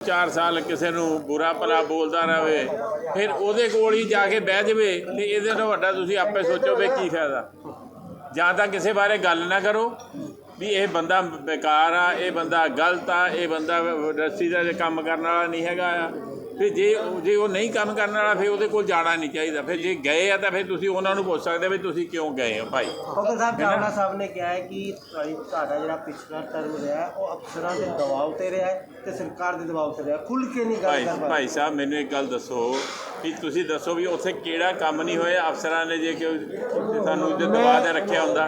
4 ਸਾਲ ਕਿਸੇ ਨੂੰ ਬੁਰਾ ਭਲਾ ਬੋਲਦਾ ਰਹੇ, ਫਿਰ ਉਹਦੇ ਕੋਲ ਹੀ ਜਾ ਕੇ ਬਹਿ ਜਾਵੇ ਤੇ ਇਹਦੇ ਨਾਲੋਂ ਵੱਡਾ ਤੁਸੀਂ ਆਪੇ ਸੋਚੋ ਵੀ ਕੀ ਫਾਇਦਾ। ਜਾਂ ਤਾਂ ਕਿਸੇ ਬਾਰੇ ਗੱਲ ਨਾ ਕਰੋ, ਵੀ ਇਹ ਬੰਦਾ ਬੇਕਾਰ ਆ, ਇਹ ਬੰਦਾ ਗਲਤ ਆ, ਇਹ ਬੰਦਾ ਇੰਡਸਟਰੀ ਦਾ ਕੰਮ ਕਰਨ ਵਾਲਾ ਨਹੀਂ ਹੈਗਾ ਆ। ਫਿਰ ਜੇ ਜੇ ਉਹ ਨਹੀਂ ਕੰਮ ਕਰਨ ਵਾਲਾ ਫਿਰ ਉਹਦੇ ਕੋਲ ਜਾਣਾ ਨਹੀਂ ਚਾਹੀਦਾ। ਫਿਰ ਜੇ ਗਏ ਆ ਤਾਂ ਫਿਰ ਤੁਸੀਂ ਉਹਨਾਂ ਨੂੰ ਪੁੱਛ ਸਕਦੇ ਵੀ ਤੁਸੀਂ ਕਿਉਂ ਗਏ ਹੋ ਭਾਈ। ਫੋਕਲ ਸਾਹਿਬ ਚਾਵਲਾ ਸਾਹਿਬ ਨੇ ਕਿਹਾ ਹੈ ਕਿ ਤੁਹਾਡੀ- ਤੁਹਾਡਾ ਜਿਹੜਾ ਪਿਛਲਾ ਟਰਮ ਰਿਹਾ ਹੈ, ਉਹ ਅਫਸਰਾਂ ਦੇ ਦਬਾਅ ਤੇ ਰਿਹਾ ਹੈ ਤੇ ਸਰਕਾਰ ਦੇ ਦਬਾਅ ਤੇ ਰਿਹਾ ਖੁੱਲ ਕੇ ਨਹੀਂ ਗੱਲ ਭਾਈ ਕਰ ਭਾਈ ਸਾਹਿਬ ਮੈਨੂੰ ਇੱਕ ਗੱਲ ਦੱਸੋ ਵੀ ਤੁਸੀਂ ਦੱਸੋ ਵੀ ਉੱਥੇ ਕਿਹੜਾ ਕੰਮ ਨਹੀਂ ਹੋਇਆ? ਅਫਸਰਾਂ ਨੇ ਜੇ ਕਿ ਸਾਨੂੰ ਜੇ ਦਬਾਅ ਤੇ ਰੱਖਿਆ ਹੁੰਦਾ।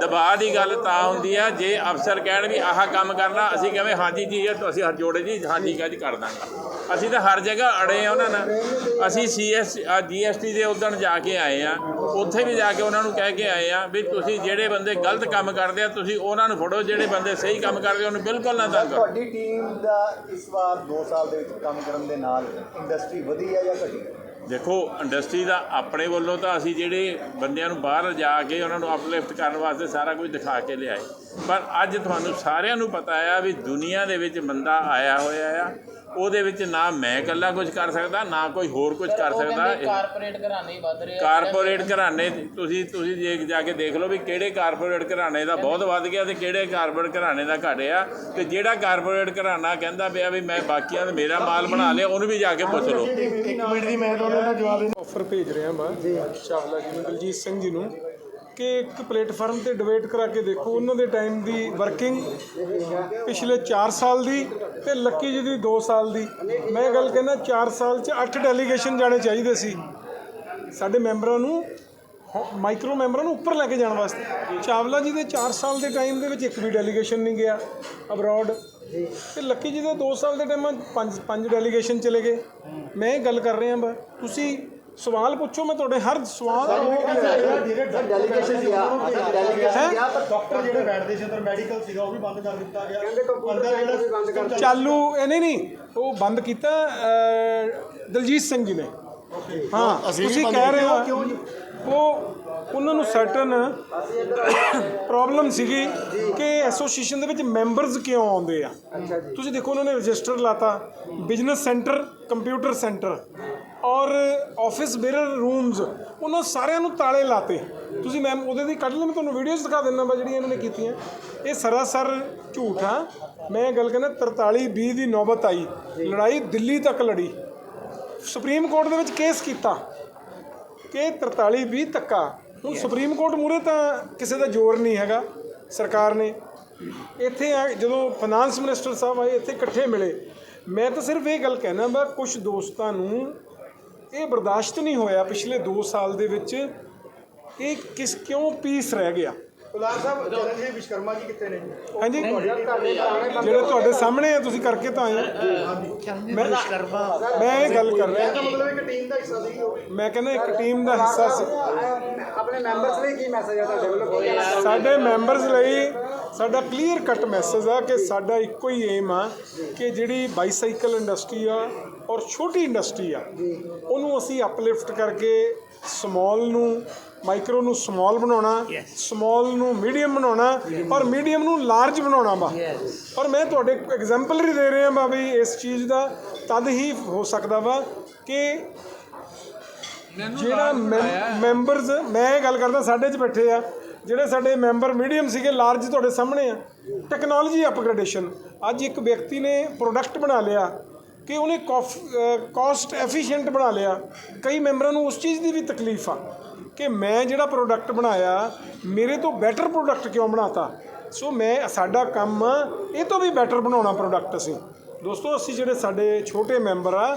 ਦਬਾਅ ਦੀ ਗੱਲ ਤਾਂ ਹੁੰਦੀ ਆ ਜੇ ਅਫਸਰ ਕਹਿਣ ਵੀ ਆਹ ਕੰਮ ਕਰਨਾ ਅਸੀਂ ਕਹਵੇਂ ਹਾਂਜੀ ਜੀ ਇਹ ਤਾਂ ਅਸੀਂ ਹੱਥ ਜੋੜੇ ਜੀ ਹਾਂਜੀ ਕਾ ਜੀ ਕਰ ਦਾਂਗਾ। ਅਸੀਂ ਤਾਂ ਹਰ ਜਗ੍ਹਾ ਅੜੇ ਆ ਉਹਨਾਂ ਨਾਲ। ਅਸੀਂ ਸੀਐਸ ਜੀਐਸਟੀ ਦੇ ਉਦਣ ਜਾ ਕੇ ਆਏ ਆ। ਉੱਥੇ ਵੀ ਜਾ ਕੇ ਉਹਨਾਂ ਨੂੰ ਕਹਿ ਕੇ ਆਏ ਆ ਵੀ ਤੁਸੀਂ ਜਿਹੜੇ ਬੰਦੇ ਗਲਤ ਕੰਮ ਕਰਦੇ ਆ ਤੁਸੀਂ ਉਹਨਾਂ ਨੂੰ ਫੜੋ ਜਿਹੜੇ ਬੰਦੇ ਸਹੀ ਕੰਮ ਕਰਦੇ ਆ, ਉਹਨੂੰ ਬਿਲਕੁਲ ਨਾ ਤੰਗ ਤੁਹਾਡੀ ਟੀਮ ਦਾ ਇਸ ਵਾਰ 2 ਸਾਲ ਦੇ ਵਿੱਚ ਕੰਮ ਕਰਨ ਦੇ ਨਾਲ ਇੰਡਸਟਰੀ ਵਧੀ ਹੈ ਜਾਂ ਘਟੀ ਦੇਖੋ ਇੰਡਸਟਰੀ ਦਾ ਆਪਣੇ ਵੱਲੋਂ ਤਾਂ ਅਸੀਂ ਜਿਹੜੇ ਬੰਦਿਆਂ ਨੂੰ ਬਾਹਰ ਜਾ ਕੇ ਉਹਨਾਂ ਨੂੰ ਅਪਲਿਫਟ ਕਰਨ ਵਾਸਤੇ ਸਾਰਾ ਕੁਝ ਦਿਖਾ ਕੇ ਲਿਆਏ। ਪਰ ਅੱਜ ਤੁਹਾਨੂੰ ਸਾਰਿਆਂ ਨੂੰ ਪਤਾ ਆ ਵੀ ਦੁਨੀਆ ਦੇ ਵਿੱਚ ਬੰਦਾ ਆਇਆ ਹੋਇਆ ਆ। ਉਹਦੇ ਵਿੱਚ ਨਾ ਮੈਂ ਇਕੱਲਾ ਕੁਝ ਕਰ ਸਕਦਾ ਨਾ ਕੋਈ ਹੋਰ ਕੁਝ ਕਰ ਸਕਦਾ। ਕਾਰਪੋਰੇਟ ਘਰਾਣੇ ਹੀ ਵੱਧ ਰਹੇ ਕਾਰਪੋਰੇਟ ਘਰਾਣੇ ਤੁਸੀਂ ਤੁਸੀਂ ਜੇ ਜਾ ਕੇ ਦੇਖ ਲਓ ਵੀ ਕਿਹੜੇ ਕਾਰਪੋਰੇਟ ਘਰਾਣੇ ਦਾ ਬਹੁਤ ਵੱਧ ਗਿਆ ਤੇ ਕਿਹੜੇ ਕਾਰਪੋਰੇਟ ਘਰਾਣੇ ਦਾ ਘਟਿਆ ਤੇ ਜਿਹੜਾ ਕਾਰਪੋਰੇਟ ਘਰਾਣਾ ਕਹਿੰਦਾ ਪਿਆ ਵੀ ਮੈਂ ਬਾਕੀਆਂ ਦਾ ਮੇਰਾ ਮਾਲ ਬਣਾ ਲਿਆ ਉਹਨੂੰ ਵੀ ਜਾ ਕੇ ਪੁੱਛ ਲਓ। ਆਫਰ ਭੇਜ ਰਿਹਾ ਮੈਂ। ਚਾਵਲਾ ਜੀ ਨੂੰ ਦਲਜੀਤ ਸਿੰਘ ਜੀ ਨੂੰ। ਕਿ ਇੱਕ ਪਲੇਟਫਾਰਮ ਤੇ ਡਿਬੇਟ ਕਰਾ ਕੇ ਦੇਖੋ। ਉਹਨਾਂ ਦੇ ਟਾਈਮ ਦੀ ਵਰਕਿੰਗ ਪਿਛਲੇ 4 ਸਾਲ ਦੀ ਤੇ ਲੱਕੀ ਜੀ ਦੀ 2 ਸਾਲ ਦੀ। ਮੈਂ ਗੱਲ ਕਹਿੰਦਾ 4 ਸਾਲ ਚ 8 ਡੈਲੀਗੇਸ਼ਨ ਜਾਣੇ ਚਾਹੀਦੇ ਸੀ। ਸਾਡੇ ਮੈਂਬਰਾਂ ਨੂੰ ਮਾਈਕਰੋ ਮੈਂਬਰਾਂ ਨੂੰ ਉੱਪਰ ਲੈ ਕੇ ਜਾਣ ਵਾਸਤੇ। ਚਾਵਲਾ ਜੀ ਦੇ 4 ਸਾਲ ਦੇ ਟਾਈਮ ਦੇ ਵਿੱਚ ਇੱਕ ਵੀ ਡੈਲੀਗੇਸ਼ਨ ਨਹੀਂ ਗਿਆ ਅਬਰੋਡ ਤੇ ਲੱਕੀ ਜੀ ਦੇ 2 ਸਾਲ ਦੇ ਟਾਈਮ ਪੰਜ ਪੰਜ ਡੈਲੀਗੇਸ਼ਨ ਚਲੇ ਗਏ। ਮੈਂ ਇਹ ਗੱਲ ਕਰ ਰਿਹਾ ਬਾ ਤੁਸੀਂ ਸਵਾਲ ਪੁੱਛੋ ਮੈਂ ਤੁਹਾਡੇ ਹਰ ਸਵਾਲ ਡੈਲੀਗੇਸ਼ਨ ਗਿਆ ਅਸਲ ਡੈਲੀਗੇਸ਼ਨ ਗਿਆ ਪਰ ਡਾਕਟਰ ਜਿਹੜੇ ਬੈਠਦੇ ਸੀ ਅੰਦਰ ਮੈਡੀਕਲ ਸੀਗਾ ਉਹ ਵੀ ਬੰਦ ਕਰ ਦਿੱਤਾ ਗਿਆ। ਅੰਦਰ ਜਿਹੜਾ ਬੰਦ ਕਰ ਚਾਲੂ ਇਹ ਨਹੀਂ ਨਹੀਂ ਉਹ ਬੰਦ ਕੀਤਾ ਦਲਜੀਤ ਸਿੰਘ ਜੀ ਨੇ। ਹਾਂ ਤੁਸੀਂ ਕਹਿ ਰਹੇ ਹੋ ਉਹ ਉਹਨਾਂ ਨੂੰ ਸਰਟਨ ਪ੍ਰੋਬਲਮ ਸੀਗੀ ਕਿ ਐਸੋਸੀਏਸ਼ਨ ਦੇ ਵਿੱਚ ਮੈਂਬਰਸ ਕਿਉਂ ਆਉਂਦੇ ਆ? ਤੁਸੀਂ ਦੇਖੋ ਉਹਨਾਂ ਨੇ ਰਜਿਸਟਰ ਲਾਤਾ ਬਿਜ਼ਨਸ ਸੈਂਟਰ ਕੰਪਿਊਟਰ ਸੈਂਟਰ ਔਰ ਆਫਿਸ ਬੇਰਰ ਰੂਮਸ ਉਹਨਾਂ ਸਾਰਿਆਂ ਨੂੰ ਤਾਲੇ ਲਾਤੇ। ਤੁਸੀਂ ਮੈਮ ਉਹਦੇ ਦੀ ਕੱਢ ਲਓ, ਮੈਂ ਤੁਹਾਨੂੰ ਵੀਡੀਓਜ਼ ਦਿਖਾ ਦਿੰਦਾ ਬਾ ਜਿਹੜੀਆਂ ਇਹਨਾਂ ਨੇ ਕੀਤੀਆਂ। ਇਹ ਸਰਾਸਰ ਝੂਠ ਆ। ਮੈਂ ਇਹ ਗੱਲ ਕਹਿੰਦਾ 43 20 ਦੀ ਨੌਬਤ ਆਈ। ਲੜਾਈ ਦਿੱਲੀ ਤੱਕ ਲੜੀ। ਸੁਪਰੀਮ ਕੋਰਟ ਦੇ ਵਿੱਚ ਕੇਸ ਕੀਤਾ। ਕਿ 43 20 ਤੱਕਾ ਹੁਣ ਸੁਪਰੀਮ ਕੋਰਟ ਮੂਰੇ ਤਾਂ ਕਿਸੇ ਦਾ ਜ਼ੋਰ ਨਹੀਂ ਹੈਗਾ, ਸਰਕਾਰ ਨੇ। ਇੱਥੇ ਆ, ਜਦੋਂ ਫਾਈਨਾਂਸ ਮਿਨਿਸਟਰ ਸਾਹਿਬ ਆਏ, ਇੱਥੇ ਇਕੱਠੇ ਮਿਲੇ। ਮੈਂ ਤਾਂ ਸਿਰਫ ਇਹ ਗੱਲ ਕਹਿਣਾ ਬਾ ਕੁਝ ਦੋਸਤਾਂ ਨੂੰ ਇਹ ਬਰਦਾਸ਼ਤ ਨਹੀਂ ਹੋਇਆ ਪਿਛਲੇ 2 ਸਾਲ ਦੇ ਵਿੱਚ। ਇਹ ਕਿਸ ਕਿਉਂ ਪੀਸ ਰਹਿ ਗਿਆ? ਕੁਲਾਰ ਸਾਹਿਬ ਚਰਨਜੀਤ ਵਿਸ਼ਕਰਮਾ ਜੀ ਕਿੱਥੇ ਨੇ? ਜੀ ਹਾਂਜੀ ਜਿਹੜੇ ਤੁਹਾਡੇ ਸਾਹਮਣੇ ਆ ਤੁਸੀਂ ਕਰਕੇ ਤਾਂ ਆਏ। ਮੈਂ ਮੈਂ ਇਹ ਗੱਲ ਕਰ ਰਿਹਾ। ਇਹਦਾ ਮਤਲਬ ਇੱਕ ਟੀਮ ਦਾ ਹਿੱਸਾ ਸੀ ਉਹ। ਮੈਂ ਕਹਿੰਦਾ ਇੱਕ ਟੀਮ ਦਾ ਹਿੱਸਾ ਸੀ। ਆਪਣੇ ਮੈਂਬਰਸ ਲਈ ਕੀ ਮੈਸੇਜ ਹੈ ਤੁਹਾਡੇ ਵੱਲੋਂ? ਸਾਡੇ ਮੈਂਬਰਸ ਲਈ ਸਾਡਾ ਕਲੀਅਰ ਕੱਟ ਮੈਸੇਜ ਆ ਕਿ ਸਾਡਾ ਇੱਕੋ ਹੀ ਏਮ ਆ ਕਿ ਜਿਹੜੀ ਬਾਈਸਾਈਕਲ ਇੰਡਸਟਰੀ ਆ ਔਰ ਛੋਟੀ ਇੰਡਸਟਰੀ ਆ ਉਹਨੂੰ ਅਸੀਂ ਅਪਲਿਫਟ ਕਰਕੇ ਸਮਾਲ ਨੂੰ ਮਾਈਕਰੋ ਨੂੰ ਸਮਾਲ ਬਣਾਉਣਾ ਸਮਾਲ ਨੂੰ ਮੀਡੀਅਮ ਬਣਾਉਣਾ ਔਰ ਮੀਡੀਅਮ ਨੂੰ ਲਾਰਜ ਬਣਾਉਣਾ ਵਾ। ਔਰ ਮੈਂ ਤੁਹਾਡੇ ਐਗਜ਼ਾਮਪਲ ਹੀ ਦੇ ਰਿਹਾ ਵਾ ਵੀ ਇਸ ਚੀਜ਼ ਦਾ ਤਦ ਹੀ ਹੋ ਸਕਦਾ ਵਾ ਕਿ ਜਿਹੜਾ ਮੈਂਬਰਸ ਮੈਂ ਇਹ ਗੱਲ ਕਰਦਾ ਸਾਡੇ 'ਚ ਬੈਠੇ ਆ ਜਿਹੜੇ ਸਾਡੇ ਮੈਂਬਰ ਮੀਡੀਅਮ ਸੀਗੇ ਲਾਰਜ ਤੁਹਾਡੇ ਸਾਹਮਣੇ ਆ। ਟੈਕਨੋਲੋਜੀ ਅਪਗ੍ਰੇਡੇਸ਼ਨ ਅੱਜ ਇੱਕ ਵਿਅਕਤੀ ਨੇ ਪ੍ਰੋਡਕਟ ਬਣਾ ਲਿਆ ਕਿ ਉਹਨੇ ਕਾਸਟ ਐਫੀਸ਼ੀਐਂਟ ਬਣਾ ਲਿਆ। ਕਈ ਮੈਂਬਰਾਂ ਨੂੰ ਉਸ ਚੀਜ਼ ਦੀ ਵੀ ਤਕਲੀਫ ਆ ਕਿ ਮੈਂ ਜਿਹੜਾ ਪ੍ਰੋਡਕਟ ਬਣਾਇਆ, ਮੇਰੇ ਤੋਂ ਬੈਟਰ ਪ੍ਰੋਡਕਟ ਕਿਉਂ ਬਣਾਤਾ? ਸੋ ਮੈਂ, ਸਾਡਾ ਕੰਮ, ਇਹ ਤੋਂ ਵੀ ਬੈਟਰ ਬਣਾਉਣਾ ਪ੍ਰੋਡਕਟ ਅਸੀਂ। ਦੋਸਤੋ, ਅਸੀਂ ਜਿਹੜੇ ਸਾਡੇ ਛੋਟੇ ਮੈਂਬਰ ਆ,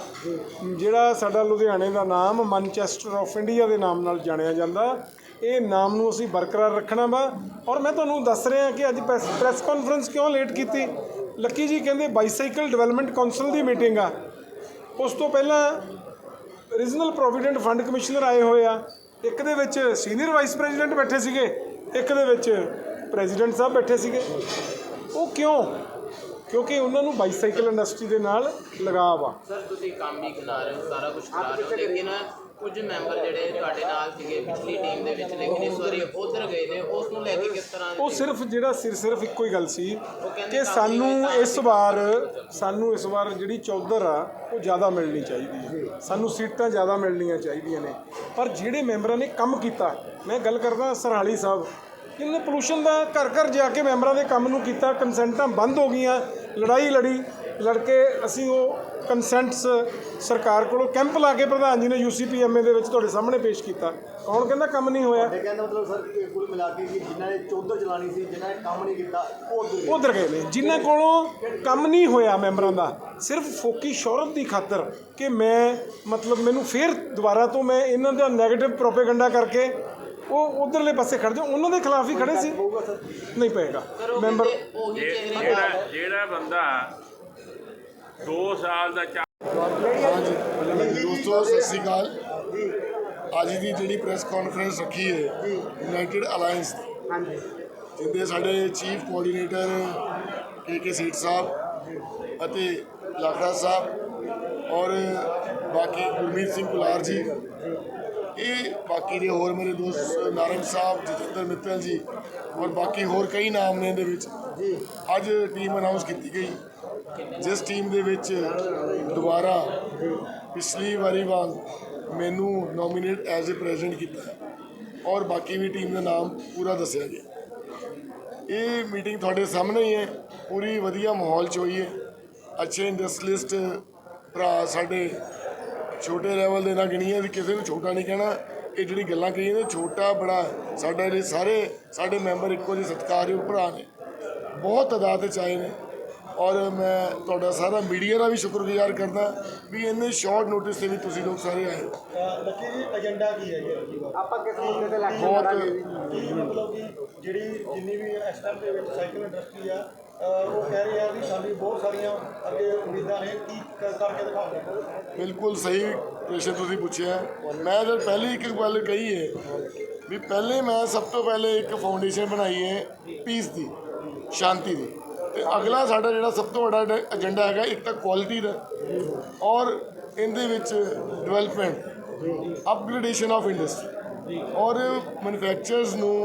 ਜਿਹੜਾ ਸਾਡਾ ਲੁਧਿਆਣੇ ਦਾ ਨਾਮ ਮਨਚੈਸਟਰ ਆਫ ਇੰਡੀਆ ਦੇ ਨਾਮ ਨਾਲ ਜਾਣਿਆ ਜਾਂਦਾ ਇਹ ਨਾਮ ਨੂੰ ਅਸੀਂ ਬਰਕਰਾਰ ਰੱਖਣਾ ਵਾ। ਔਰ ਮੈਂ ਤੁਹਾਨੂੰ ਦੱਸ ਰਿਹਾ ਕਿ ਅੱਜ ਪ੍ਰੈਸ ਕਾਨਫਰੰਸ ਕਿਉਂ ਲੇਟ ਕੀਤੀ? ਲੱਕੀ ਜੀ ਕਹਿੰਦੇ ਬਾਈਸਾਈਕਲ ਡਿਵੈਲਪਮੈਂਟ ਕਾਉਂਸਲ ਦੀ ਮੀਟਿੰਗ ਆ। ਉਸ ਤੋਂ ਪਹਿਲਾਂ ਰੀਜਨਲ ਪ੍ਰੋਵੀਡੈਂਟ ਫੰਡ ਕਮਿਸ਼ਨਰ ਆਏ ਹੋਏ ਆ। ਇੱਕ ਦੇ ਵਿੱਚ ਸੀਨੀਅਰ ਵਾਈਸ ਪ੍ਰੈਜ਼ੀਡੈਂਟ ਬੈਠੇ ਸੀਗੇ, ਇੱਕ ਦੇ ਵਿੱਚ ਪ੍ਰੈਜ਼ੀਡੈਂਟ ਸਾਹਿਬ ਬੈਠੇ ਸੀਗੇ। ਉਹ ਕਿਉਂ? ਕਿਉਂਕਿ ਉਹਨਾਂ ਨੂੰ ਬਾਈਸਾਈਕਲ ਇੰਡਸਟਰੀ ਦੇ ਨਾਲ ਲਗਾਵ ਆ ਸਰ, ਤੁਸੀਂ ਕੰਮ ਹੀ ਕਰਾ ਰਹੇ ਹੋ ਸਾਰਾ ਕੁਝ ਕਰਾ ਰਹੇ ਹੋ। ਲੇਕਿਨ ਕੁਝ ਮੈਂਬਰ ਜਿਹੜੇ ਤੁਹਾਡੇ ਨਾਲ ਸੀਗੇ ਪਿਛਲੀ ਟੀਮ ਦੇ ਵਿੱਚ ਲੇਕਿਨ ਇਸ ਵਾਰੀ ਉਧਰ ਗਏ ਨੇ ਉਸ ਨੂੰ ਲੈ ਕੇ ਕਿਸ ਤਰ੍ਹਾਂ ਉਹ ਸਿਰਫ ਜਿਹੜਾ ਸਿਰ ਸਿਰਫ ਇੱਕੋ ਹੀ ਗੱਲ ਸੀ ਕਿ ਸਾਨੂੰ ਇਸ ਵਾਰ ਸਾਨੂੰ ਇਸ ਵਾਰ ਜਿਹੜੀ ਚੌਧਰ ਆ ਉਹ ਜ਼ਿਆਦਾ ਮਿਲਣੀ ਚਾਹੀਦੀ ਹੈ। ਸਾਨੂੰ ਸੀਟਾਂ ਜ਼ਿਆਦਾ ਮਿਲਣੀਆਂ ਚਾਹੀਦੀਆਂ ਨੇ। ਪਰ ਜਿਹੜੇ ਮੈਂਬਰਾਂ ਨੇ ਕੰਮ ਕੀਤਾ ਮੈਂ ਗੱਲ ਕਰਦਾ ਸਰਹਾਲੀ ਸਾਹਿਬ ਇਹਨੇ ਪੋਲੂਸ਼ਨ ਦਾ ਘਰ ਘਰ ਜਾ ਕੇ ਮੈਂਬਰਾਂ ਦੇ ਕੰਮ ਨੂੰ ਕੀਤਾ ਕੰਸੈਂਟਾਂ ਬੰਦ ਹੋ ਗਈਆਂ ਲੜਾਈ ਲੜੀ। ਲੜ ਕੇ ਅਸੀਂ ਉਹ ਕੰਸੈਂਟਸ ਸਰਕਾਰ ਕੋਲੋਂ ਕੈਂਪ ਲਾ ਕੇ ਪ੍ਰਧਾਨ ਜੀ ਨੇ ਯੂਸੀਪੀਐਮਏ ਦੇ ਵਿੱਚ ਤੁਹਾਡੇ ਸਾਹਮਣੇ ਪੇਸ਼ ਕੀਤਾ। ਕੌਣ ਕਹਿੰਦਾ ਕੰਮ ਨਹੀਂ ਹੋਇਆ? ਇਹ ਕਹਿੰਦਾ ਮਤਲਬ ਸਰ ਕਿ ਕੁੱਲ ਮਿਲਾ ਕੇ ਕਿ ਜਿਨ੍ਹਾਂ ਨੇ ਚੌਧਰ ਚਲਾਣੀ ਸੀ ਜਿਨ੍ਹਾਂ ਨੇ ਕੰਮ ਨਹੀਂ ਕੀਤਾ ਉਹ ਉੱਧਰ ਗਏ। ਉਧਰ ਗਏ ਨੇ। ਜਿਨ੍ਹਾਂ ਕੋਲੋਂ ਕੰਮ ਨਹੀਂ ਹੋਇਆ ਮੈਂਬਰਾਂ ਦਾ ਸਿਰਫ ਫੋਕੀ ਸ਼ੌਹਰਤ ਦੀ ਖਾਤਰ ਕਿ ਮੈਂ ਮਤਲਬ ਮੈਨੂੰ ਫੇਰ ਦੁਬਾਰਾ ਤੋਂ ਮੈਂ ਇਹਨਾਂ ਦਾ 네ਗੇਟਿਵ ਪ੍ਰੋਪੇਗੈਂਡਾ ਕਰਕੇ ਉਹ ਉਧਰਲੇ ਪਾਸੇ ਖੜ ਜਾ ਉਹਨਾਂ ਦੇ ਖਿਲਾਫ ਹੀ ਖੜੇ ਸੀ। ਨਹੀਂ ਪਏਗਾ। ਮੈਂਬਰ ਜਿਹੜਾ ਬੰਦਾ 2 ਸਾਲ ਦਾ ਚਾ- ਦੋਸਤੋ ਸਤਿ ਸ਼੍ਰੀ ਅਕਾਲ। ਅੱਜ ਦੀ ਜਿਹੜੀ ਪ੍ਰੈਸ ਕਾਨਫਰੰਸ ਰੱਖੀ ਹੈ ਯੂਨਾਈਟਿਡ ਅਲਾਈਅੰਸ ਦੀ। ਜਿੰਦੇ ਸਾਡੇ ਚੀਫ ਕੋਆਰਡੀਨੇਟਰ ਕੇ ਕੇ ਸੀਟ ਸਾਹਿਬ ਅਤੇ ਲਾਖੜਾ ਸਾਹਿਬ ਔਰ ਬਾਕੀ ਗੁਰਮੀਤ ਸਿੰਘ ਕੁਲਾਰ ਜੀ। ਇਹ ਬਾਕੀ ਦੇ ਹੋਰ ਮੇਰੇ ਦੋਸਤ ਨਾਰੰਗ ਸਾਹਿਬ ਜਤਿੰਦਰ ਮਿੱਤਲ ਜੀ ਔਰ ਬਾਕੀ ਹੋਰ ਕਈ ਨਾਮ ਨੇ ਇਹਦੇ ਵਿੱਚ। ਅੱਜ ਟੀਮ ਅਨਾਉਂਸ ਕੀਤੀ ਗਈ। ਜਿਸ ਟੀਮ ਦੇ ਵਿੱਚ ਦੁਬਾਰਾ ਪਿਛਲੀ ਵਾਰੀ ਵਾਂਗ ਮੈਨੂੰ ਨੋਮੀਨੇਟ ਐਜ਼ ਅ ਪ੍ਰੈਜ਼ੀਡੈਂਟ ਕੀਤਾ ਔਰ ਬਾਕੀ ਵੀ ਟੀਮ ਦਾ ਨਾਮ ਪੂਰਾ ਦੱਸਿਆ ਗਿਆ ਇਹ ਮੀਟਿੰਗ ਤੁਹਾਡੇ ਸਾਹਮਣੇ ਹੀ ਹੈ, ਪੂਰੀ ਵਧੀਆ ਮਾਹੌਲ 'ਚ ਹੋਈ ਹੈ। ਅੱਛੇ ਇੰਡਸਟਰੀਲਿਸਟ ਭਰਾ ਸਾਡੇ ਛੋਟੇ ਲੈਵਲ ਦੇ ਨਾ ਗਿਣੀਏ ਵੀ ਕਿਸੇ ਨੂੰ ਛੋਟਾ ਨਹੀਂ ਕਹਿਣਾ, ਇਹ ਜਿਹੜੀ ਗੱਲਾਂ ਕਹੀਆਂ ਨੇ, ਛੋਟਾ ਬੜਾ ਹੈ। ਸਾਡੇ ਜਿਹੜੇ ਸਾਰੇ, ਸਾਡੇ ਮੈਂਬਰ ਇੱਕੋ ਜਿਹੇ ਸਤਿਕਾਰਯੋਗ ਭਰਾ ਨੇ। ਬਹੁਤ ਤਾਦਾਦ 'ਚ ਆਏ ਨੇ। ਔਰ ਮੈਂ ਤੁਹਾਡਾ ਸਾਰਾ ਮੀਡੀਆ ਦਾ ਵੀ ਸ਼ੁਕਰਗੁਜ਼ਾਰ ਕਰਦਾ ਵੀ ਇੰਨੇ ਸ਼ਾਰਟ ਨੋਟਿਸ ਤੇ ਵੀ ਤੁਸੀਂ ਲੋਕ ਸਾਰੇ ਆਏ ਅਹ ਲੱਕੀ ਜੀ ਏਜੰਡਾ ਕੀ ਹੈ ਜੀ? ਅਗਲੀ ਵਾਰ ਆਪਾਂ ਕਿਸ ਮੁੱਦੇ ਤੇ ਲੱਗ ਬਹੁਤ ਕੀ ਮਤਲਬ ਕਿ ਜਿਹੜੀ ਜਿੰਨੀ ਵੀ ਇਸ ਟਾਈਮ ਦੇ ਵਿੱਚ ਸਾਈਕਲ ਇੰਡਸਟਰੀ ਆ ਅਹ ਉਹ ਕਹਿ ਰਹੇ ਆ ਵੀ ਸਾਡੀ ਬਹੁਤ ਸਾਰੀਆਂ ਅੱਗੇ ਉਮੀਦਾਂ ਨੇ ਕੀ ਕ- ਕਰਕੇ ਦਿਖਾਉਂਗੇ ਬਿਲਕੁਲ ਸਹੀ ਪ੍ਰਸ਼ਨ ਤੁਸੀਂ ਪੁੱਛਿਆ। ਮੈਂ ਜਦ ਪਹਿਲੀ ਇੱਕ ਗੱਲ ਕਹੀ ਹੈ ਵੀ ਪਹਿਲੇ ਮੈਂ ਸਭ ਤੋਂ ਪਹਿਲੇ ਇੱਕ ਫਾਊਂਡੇਸ਼ਨ ਬਣਾਈ ਹੈ ਪੀਸ ਦੀ ਸ਼ਾਂਤੀ ਦੀ। ਤੇ ਅਗਲਾ ਸਾਡਾ ਜਿਹੜਾ ਸਭ ਤੋਂ ਵੱਡਾ ਏਜੰਡਾ ਹੈਗਾ, ਇੱਕ ਤਾਂ ਕੁਆਲਿਟੀ ਦਾ ਔਰ ਇਹਦੇ ਵਿੱਚ ਡਿਵੈਲਪਮੈਂਟ ਅਪਗ੍ਰੇਡੇਸ਼ਨ ਆਫ ਇੰਡਸਟਰੀ ਔਰ ਮੈਨੂਫੈਕਚਰਸ ਨੂੰ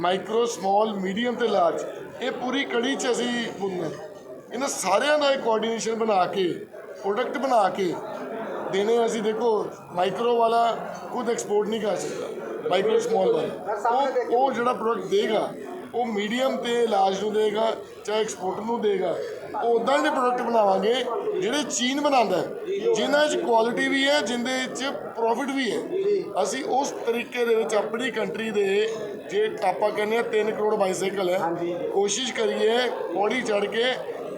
ਮਾਈਕਰੋ ਸਮਾਲ ਮੀਡੀਅਮ ਤੇ ਲਾਰਜ ਇਹ ਪੂਰੀ ਕੜੀ ਚ ਅਸੀਂ ਬੁਣਨਾ। ਇਹਨਾਂ ਸਾਰਿਆਂ ਦਾ ਇੱਕ ਕੋਆਰਡੀਨੇਸ਼ਨ ਬਣਾ ਕੇ ਪ੍ਰੋਡਕਟ ਬਣਾ ਕੇ ਦੇਣੇ ਅਸੀਂ। ਦੇਖੋ ਮਾਈਕਰੋ ਵਾਲਾ ਖੁਦ ਐਕਸਪੋਰਟ ਨਹੀਂ ਕਰ ਸਕਦਾ ਮਾਈਕਰੋ ਸਮਾਲ ਵਾਲਾ। ਉਹ ਜਿਹੜਾ ਪ੍ਰੋਡਕਟ ਦੇਗਾ ਉਹ ਮੀਡੀਅਮ ਤੇ ਇਲਾਜ ਨੂੰ ਦੇਗਾ ਚਾਹੇ ਐਕਸਪੋਰਟ ਨੂੰ ਦੇਗਾ ਉਹ ਉਦਾਂ ਦੇ ਪ੍ਰੋਡਕਟ ਬਣਾਵਾਂਗੇ ਜਿਹੜੇ ਚੀਨ ਬਣਾਉਂਦਾ ਹੈ, ਜਿਨ੍ਹਾਂ 'ਚ ਕੁਆਲਿਟੀ ਵੀ ਹੈ ਜਿੰਦੇ 'ਚ ਪ੍ਰੋਫਿਟ ਵੀ ਹੈ। ਅਸੀਂ ਉਸ ਤਰੀਕੇ ਦੇ ਵਿੱਚ ਆਪਣੀ ਕੰਟਰੀ ਦੇ ਜੇ ਆਪਾਂ ਕਹਿੰਦੇ ਆ 3 ਕਰੋੜ ਬਾਈਸਾਈਕਲ ਹੈ ਕੋਸ਼ਿਸ਼ ਕਰੀਏ ਹੌਲੀ ਚੜ ਕੇ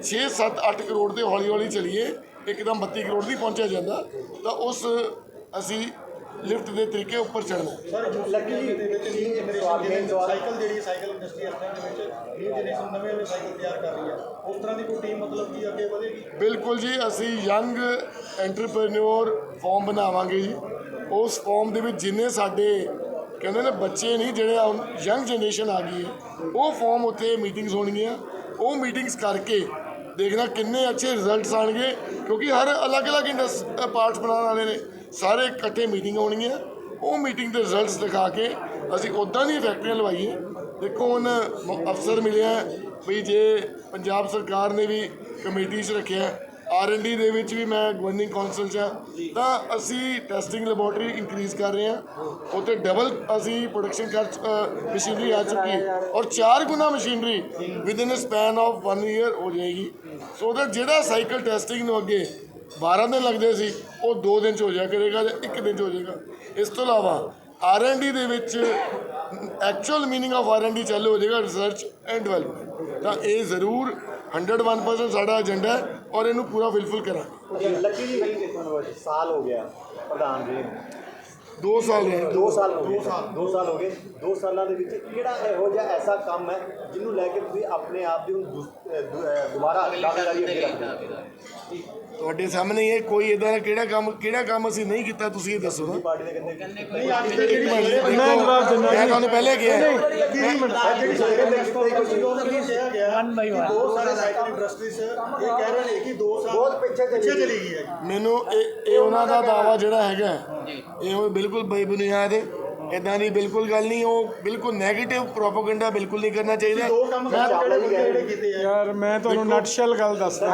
6 7 8 ਕਰੋੜ ਤੇ ਹੌਲੀ ਹੌਲੀ ਚਲੀਏ ਇੱਕਦਮ 32 ਕਰੋੜ ਦੀ ਪਹੁੰਚਿਆ ਜਾਂਦਾ ਤਾਂ ਉਸ ਅਸੀਂ ਲਿਫਟ ਦੇ ਤਰੀਕੇ ਉੱਪਰ ਚੜਨਾ ਸਰ ਲੱਕੀ ਜੀ ਦੇ ਵਿੱਚ ਨਿਊ ਜਨਰੇਸ਼ਨ ਸਾਈਕਲ ਜਿਹੜੀ ਸਾਈਕਲ ਇੰਡਸਟਰੀ ਇਸ ਟਾਈਮ ਦੇ ਵਿੱਚ ਨਿਊ ਜਨਰੇਸ਼ਨ ਨਵੇਂ ਨਵੇਂ ਸਾਈਕਲ ਤਿਆਰ ਕਰ ਰਹੀ ਹੈ ਉਸ ਤਰ੍ਹਾਂ ਦੀ ਕੋਈ ਟੀਮ ਮਤਲਬ ਕੀ ਅੱਗੇ ਵਧੇਗੀ? ਬਿਲਕੁਲ ਜੀ ਅਸੀਂ ਯੰਗ ਐਂਟਰਪ੍ਰੈਨਿਓਰ ਫਾਰਮ ਬਣਾਵਾਂਗੇ ਜੀ। ਉਸ ਫਾਰਮ ਦੇ ਵਿੱਚ ਜਿੰਨੇ ਸਾਡੇ ਕਹਿੰਦੇ ਨੇ ਬੱਚੇ ਨਹੀਂ ਜਿਹੜੇ ਯੰਗ ਜਨਰੇਸ਼ਨ ਆ ਗਈ ਹੈ ਉਹ ਫਾਰਮ ਉੱਥੇ ਮੀਟਿੰਗਸ ਹੋਣਗੀਆਂ। ਉਹ ਮੀਟਿੰਗਸ ਕਰਕੇ ਦੇਖਣਾ ਕਿੰਨੇ ਅੱਛੇ ਰਿਜ਼ਲਟਸ ਆਣਗੇ ਕਿਉਂਕਿ ਹਰ ਅਲੱਗ-ਅਲੱਗ ਇੰਡਸ ਪਾਰਟਸ ਬਣਾਉਣ ਵਾਲੇ ਨੇ। ਸਾਰੇ ਇਕੱਠੇ ਮੀਟਿੰਗ ਹੋਣਗੀਆਂ ਉਹ ਮੀਟਿੰਗ ਦੇ ਰਿਜ਼ਲਟਸ ਦਿਖਾ ਕੇ ਅਸੀਂ ਉਦਾਂ ਦੀ ਫੈਕਟਰੀਆਂ ਲਵਾਈਏ ਦੇਖੋ ਹੁਣ ਅਫਸਰ ਮਿਲਿਆ ਵੀ ਜੇ ਪੰਜਾਬ ਸਰਕਾਰ ਨੇ ਵੀ ਕਮੇਟੀ 'ਚ ਰੱਖਿਆ ਆਰ ਐਨ ਡੀ ਦੇ ਵਿੱਚ ਵੀ ਮੈਂ ਗਵਰਨਿੰਗ ਕੌਂਸਲ 'ਚ ਹਾਂ, ਤਾਂ ਅਸੀਂ ਟੈਸਟਿੰਗ ਲੈਬੋਰਟਰੀ ਇਨਕਰੀਜ਼ ਕਰ ਰਹੇ ਹਾਂ। ਉੱਥੇ ਡਬਲ ਅਸੀਂ ਪ੍ਰੋਡਕਸ਼ਨ ਕਰ ਮਸ਼ੀਨਰੀ ਆ ਚੁੱਕੀ ਹੈ। ਔਰ ਚਾਰ ਗੁਣਾ machinery within span of 1 year ਹੋ ਜਾਏਗੀ। ਸੋ that ਜਿਹੜਾ ਸਾਈਕਲ ਟੈਸਟਿੰਗ ਨੂੰ ਅੱਗੇ 12 ਦਿਨ ਲੱਗਦੇ ਸੀ ਉਹ 2 ਦਿਨ ਚ ਹੋ ਜਾਇਆ ਕਰੇਗਾ ਜਾਂ 1 ਦਿਨ ਚ ਹੋ ਜਾਏਗਾ। ਇਸ ਤੋਂ ਇਲਾਵਾ ਆਰ ਐਨ ਡੀ ਦੇ ਵਿੱਚ actual meaning of R N D ਚਾਲੂ ਹੋ ਜਾਏਗਾ ਰਿਸਰਚ ਐਂਡ ਡਿਵੈਲਪਮੈਂਟ ਤਾਂ ਇਹ ਜ਼ਰੂਰ 101% ਸਾਡਾ ਏਜੰਡਾ ਹੈ ਔਰ ਇਹਨੂੰ ਪੂਰਾ ਫਿਲਫਿਲ ਕਰਾਂਗੇ। ਲੱਕੀ ਜੀ ਸਾਲ ਹੋ ਗਿਆ ਪ੍ਰਧਾਨ ਜੀ। 2 ਸਾਲ ਰਹੇ 2 ਸਾਲ ਹੋ ਗਏ। 2 ਸਾਲ ਹੋ ਗਏ। 2 ਸਾਲਾਂ ਦੇ ਵਿੱਚ ਕਿਹੜਾ ਇਹੋ ਜਿਹਾ ਐਸਾ ਕੰਮ ਹੈ ਜਿਹਨੂੰ ਲੈ ਕੇ ਤੁਸੀਂ ਆਪਣੇ ਆਪ ਦੀ ਹੁਣ ਦੁ- ਦੁ- ਦੁਬਾਰਾ ਦਾਅਵੇਦਾਰੀ ਅੱਗੇ ਰੱਖਦੇ ਹੋ। ਤੁਹਾਡੇ ਸਾਹਮਣੇ ਇਹ ਕੋਈ ਇਦਾਂ ਦਾ ਕਿਹੜਾ ਕੰਮ ਕਿਹੜਾ ਕੰਮ ਅਸੀਂ ਨਹੀਂ ਕੀਤਾ ਤੁਸੀਂ ਇਹ ਦੱਸੋ ਨਾ। ਪਾਰਟੀ ਦੇ ਕਹਿੰਦੇ ਮੈਂ ਜਵਾਬ ਦਿੰਦਾ ਮੈਂ ਤੁਹਾਨੂੰ ਪਹਿਲੇ ਕਿਹਾ ਹੈ। ਜਿਹੜੀ ਸਾਈਕਲ ਇੰਡਸਟਰੀ ਕੁਝ ਉਹਨਾਂ ਨੂੰ ਕਿਹਾ ਗਿਆ ਵਨ ਬਾਈ ਵਨ ਬਹੁਤ ਸਾਰੇ ਸਾਈਕਲ ਇੰਡਸਟਰੀਜ਼ ਇਹ ਕਹਿ ਰਹੇ ਨੇ ਕਿ 2 ਸਾਲ ਬਹੁਤ ਪਿੱਛੇ ਪਿੱਛੇ ਚਲੀ ਚਲੀ ਗਈ ਹੈ। ਜੀ ਮੈਨੂੰ ਇਹ ਇਹ ਉਹਨਾਂ ਦਾ ਦਾਵਾ ਜਿਹੜਾ ਹੈਗਾ ਹੈ, ਇਹ ਉਹ ਬਿਲਕੁਲ ਬੇਬੁਨਿਆਦ ਹੈ। ਇਦਾਂ ਦੀ ਬਿਲਕੁਲ ਗੱਲ ਨਹੀਂ ਉਹ ਬਿਲਕੁਲ 네ਗੇਟਿਵ ਪ੍ਰੋਪਾਗੈਂਡਾ ਬਿਲਕੁਲ ਨਹੀਂ ਕਰਨਾ ਚਾਹੀਦਾ। ਯਾਰ ਮੈਂ ਤੁਹਾਨੂੰ ਨਟਸ਼ਲ ਗੱਲ ਦੱਸਦਾ।